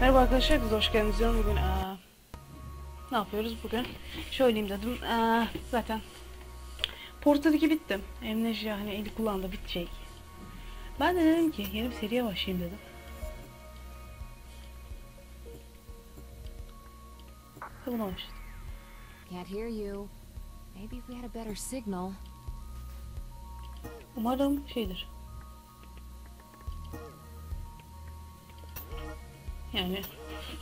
Merhaba arkadaşlar, biz hoş geldiniz. diyorum. Bugün aa, ne yapıyoruz bugün? Şöyleyeyim dedim. Aa, zaten Portal 2 bitti. Amnesia hani eli kulağında bitecek. Ben de dedim ki yeni bir seriye başlayayım dedim. Başladım. Can't hear you. Maybe if we had a better signal. Umarım şeydir. Yani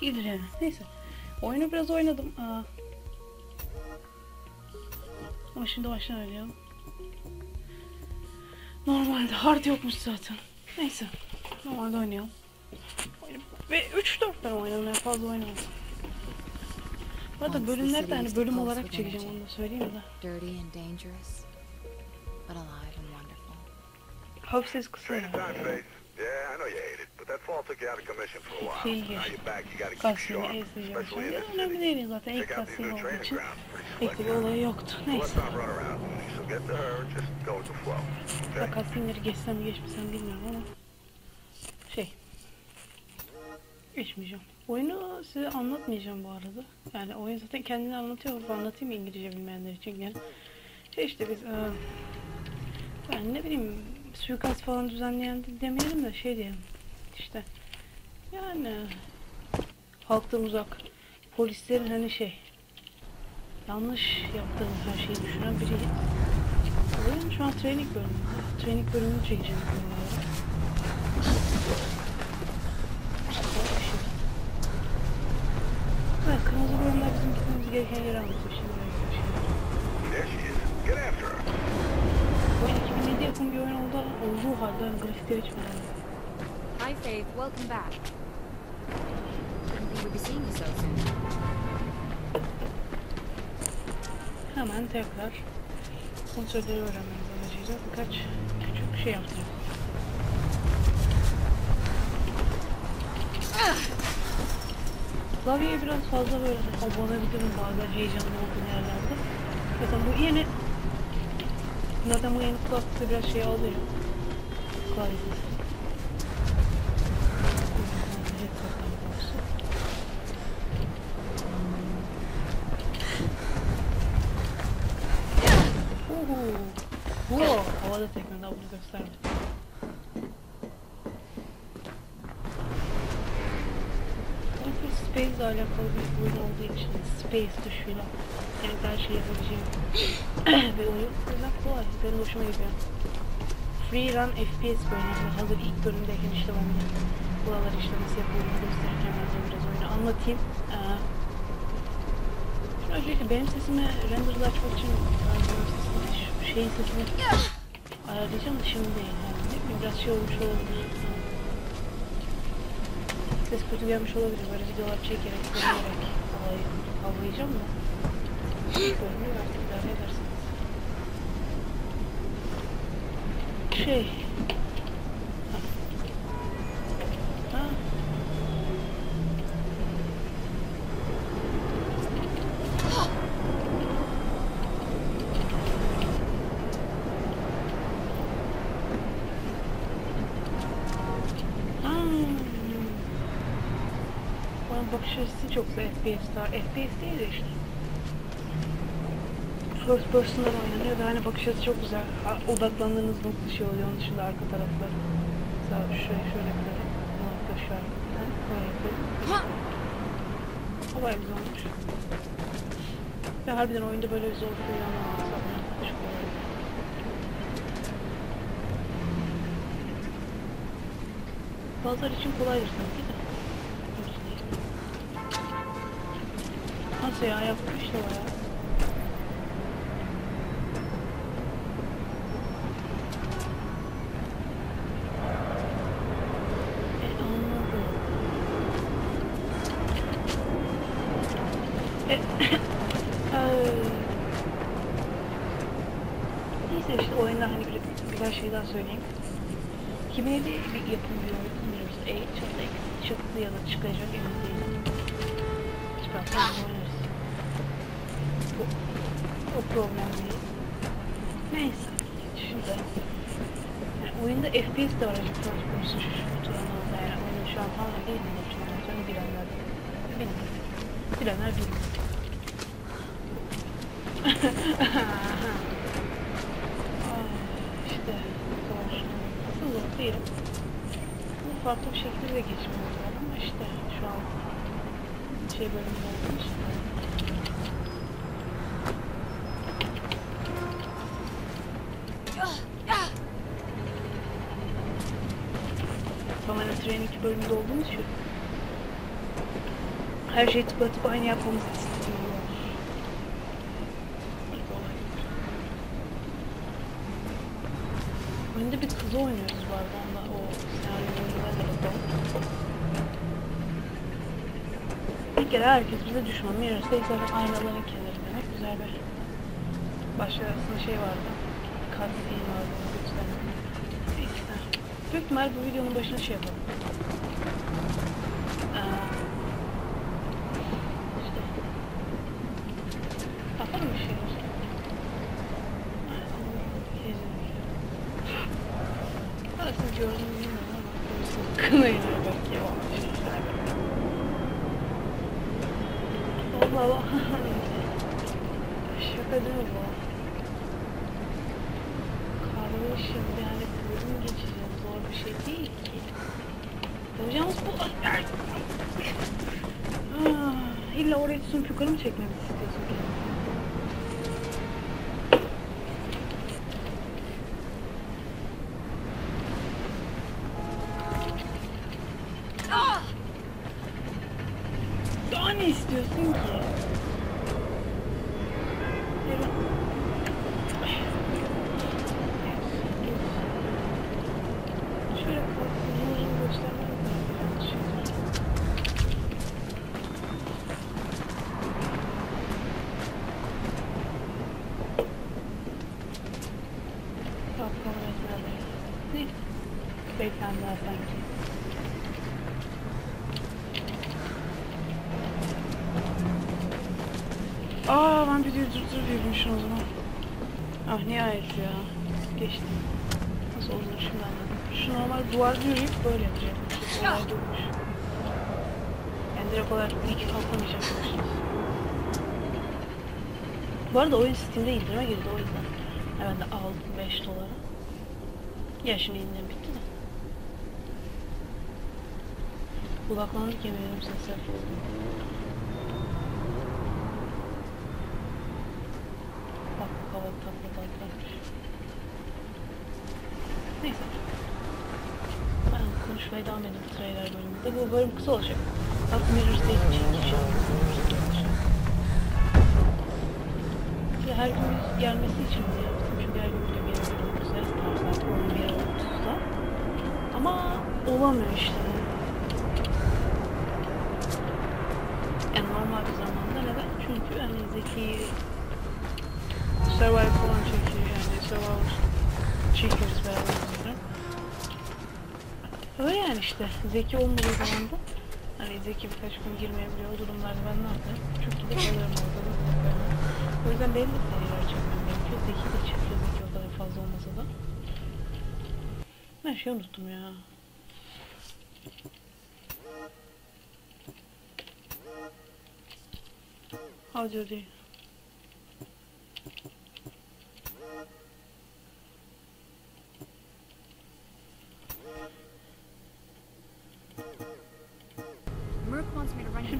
iyidir yani. Neyse. Oyunu biraz oynadım. Aa. Ama şimdi baştan oynayalım. Normalde hard yokmuş zaten. Neyse. Normalde oynayalım. Ve 3-4 ben oynadım en fazla oynamadım. Bu arada bölümleri de hani bölüm olarak çekeceğim onu da söyleyeyim de. Dirty and dangerous, but alive and wonderful. Hafif ses kısa Yani. Yeah, I know you hate it, but that fall took you out of commission for a while. Now you're back, you gotta keep sharp, especially in this city. Check out these new training grounds. Pretty slick. So let's not run around. So get to her just go with the flow. Okay? geçsem geçmesem bilmiyorum ama şey geçmeyeceğim. Oyunu size anlatmayacağım bu arada. Yani oyun zaten kendini anlatıyor. Anlatayım İngilizce bilmeyenler için yani. Şey işte biz e, ben ne bileyim suikast falan düzenleyen de demeyelim de şey diyelim. İşte yani halktan uzak polislerin hani şey yanlış yaptığını her şeyi düşünen biri Oyun şu an training bölümü. Training bölümünü çekeceğim. Evet, kırmızı bölümler bizim gitmemiz gereken yeri anlatıyor şimdi. There she is. Get after her. Oyun 2007 yapım bir oyun oldu, olduğu halde hani grafikleri hiç beğenmedim. Hi, Faith. Welcome back. We'd be seeing you so soon. Hemen tekrar kontrolleri öğrenmemiz amacıyla birkaç küçük şey yaptım. Klavyeye biraz fazla böyle abanabilirim bazen heyecanlı olduğum yerlerde. Zaten bu yeni Zaten bu yeni kulaklıkta biraz şey alıyor. Klavye Wow. Havada tekrar daha bunu gösterme. Sanki Space ile alakalı bir oyun olduğu için Space tuşuyla yani her şeyi yapabileceğim bir oyun. O kolay. Benim hoşuma gidiyor. Free Run FPS yani hazır ilk bölümdeyken işte ben de buraları işte nasıl yapıldığını gösterirken ben de biraz oyunu anlatayım. Ee, öncelikle benim sesimi render'da açmak için şu şeyin sesini ayarlayacağım da şimdi değil. Yani biraz şey olmuş olabilir. Ses kötü gelmiş olabilir. Böyle videolar çekerek, deneyerek olayı avlayacağım da. Bölümü artık idare edersiniz. Şey... Açısı çok güzel FPS'ler. FPS değil de işte. First person'dan oynanıyor ve hani bakış açısı çok güzel. Odaklandığınız nokta şey oluyor. Onun dışında arka taraflar. Mesela şöyle şöyle. Bu nokta şu arkadan. Böyle yapalım. Olay güzel olmuş. Ve harbiden oyunda böyle bir zorluk uyanmamız zaten. Çok kolay. Bazıları için kolaydır sanki de. Nasıl ya yapmış işte bayağı. E anladım. E, Ay. Neyse işte oyunda hani bir, birkaç şey daha söyleyeyim. 2007 bir yapım bir oyun bilmiyoruz. E çıktı, çıktı ya da çıkacak emin değilim. Çıkarsa problem değil. Neyse. Şimdi yani oyunda FPS de var açık first person shooter anlamda yani oyunun şu an tamamen değil mi? Şu sonra bir an Bilenler bilmiyor. İşte. Nasıl zor değil. Bu farklı bir şekilde de geçmiyor ama işte şu an şey bölümünde olduğu bölümünde olduğumuz için her şeyi tıklatıp aynı. İlk olay. Oyunda bir kızı oynuyoruz bu arada. Onda o senaryo bölümüne de bakalım. Bir kere herkes bize düşman. Mirror'da zaten aynaların kenarı demek. Güzel bir başta aslında şey vardı. Cutscene vardı. Neyse. Büyük ihtimal bu videonun başına şey yapalım. Ee, işte. Yapalım bir şey olsun. Arasını gördüm bilmiyorum ama kına iniyor belki o Allah Allah. Şaka değil mi bu? Kardeşim yani bölüm geçeceğim zor bir şey değil Yapacağımız bu. Ah, illa oraya tutup yukarı mı çekmemizi istiyorsun ki? Daha ne istiyorsun ki? Yürü. Şöyle kalk, uzun uzun göstermem lazım. Yanlış şeyler. Yok, kabul etmedi. Neyse. Sanki. Aa ben videoyu durdurabilirmişim o zaman. Ah nihayet ya. Geçtim. Nasıl olduğunu şimdi anladım. Şu normal duvarda yürüyüp böyle yapacağım. Olay durmuş. Yani direkt olarak dik kalkamayacakmışız. Bu arada oyun Steam'de indirime girdi o yüzden. Ben de aldım 5 dolara. Ya şimdi indirim bitti de. Kulaklandık yemin ederim sesler. Bak bak havalı tatlı. Neyse. Ben konuşmaya devam edeyim trailer bölümünde. Bu bölüm kısa olacak. Bak Mirror's'da hiç çekeceğim. Her gün gelmesi için mi yaptım? Çünkü her gün video gelebiliyor bize. Tam saat 11.30'da. Ama olamıyor işte. Yani normal bir zamanda neden? Çünkü Zeki Survivor falan çekiyor yani Survivor çekiyoruz beraber bizimle. Öyle yani işte Zeki olmadığı zaman da hani Zeki birkaç gün girmeyebiliyor o durumlarda ben ne yapayım? Çünkü de kalıyorum orada. O yüzden benim de seriler çekmem gerekiyor. Zeki de çekiyor Zeki o kadar fazla olmasa da. Ben şey unuttum ya. Değil. Merc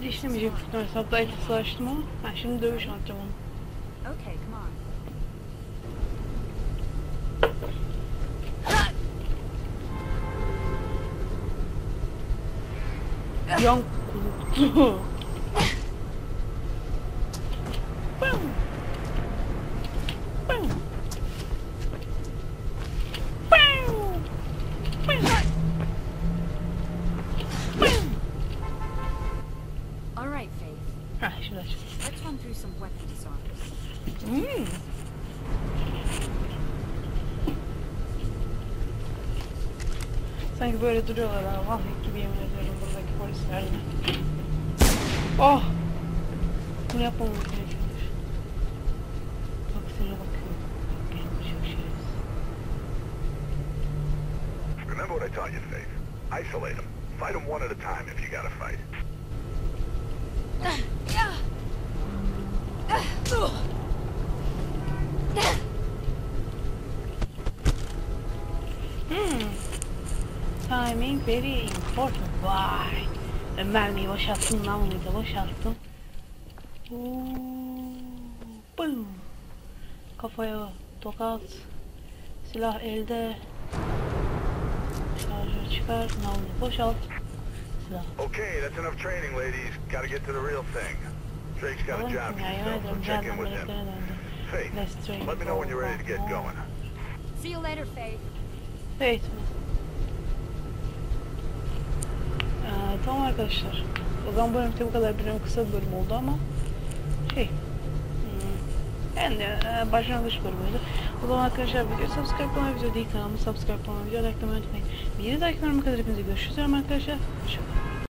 Şimdi işlemeyecek büyük ihtimalle. Subtitle'sı açtım ama ben şimdi dövüş anlatacağım onu. Okay, come on. Yan. Sanki böyle duruyorlar ha. Vahmet gibi yemin ediyorum buradaki polisler de. Oh! Bunu yapmamız gerekiyormuş. Bak sana bakıyor. Bak benim çok şerefsiz. Remember what I taught you, Faith. Isolate them. Fight them one at a time if you gotta fight. Hmm. Aiming very important. Vay. Ben mermiyi boşalttım, namluyu da boşalttım. Oo, Boom. Kafaya tokat. Silah elde. Şarjör çıkar, namluyu boşalt. Silah. Okay, that's enough training, ladies. Gotta get to the real thing. Drake's got a job for ya, yemin himself, so ederim check in with him. Faith, Let's train. let me know when you're ready to get going. See you later, Faith. Evet. Ee, tamam arkadaşlar. O zaman bu bölümde bu kadar bir kısa bir bölüm oldu ama şey hmm, yani e, başlangıç bölümüydü. O zaman arkadaşlar video subscribe olmayı, video değil kanalımı subscribe olmayı, video like unutmayın. Bir dahaki bölüme kadar hepinize görüşürüz arkadaşlar. Hoşçakalın.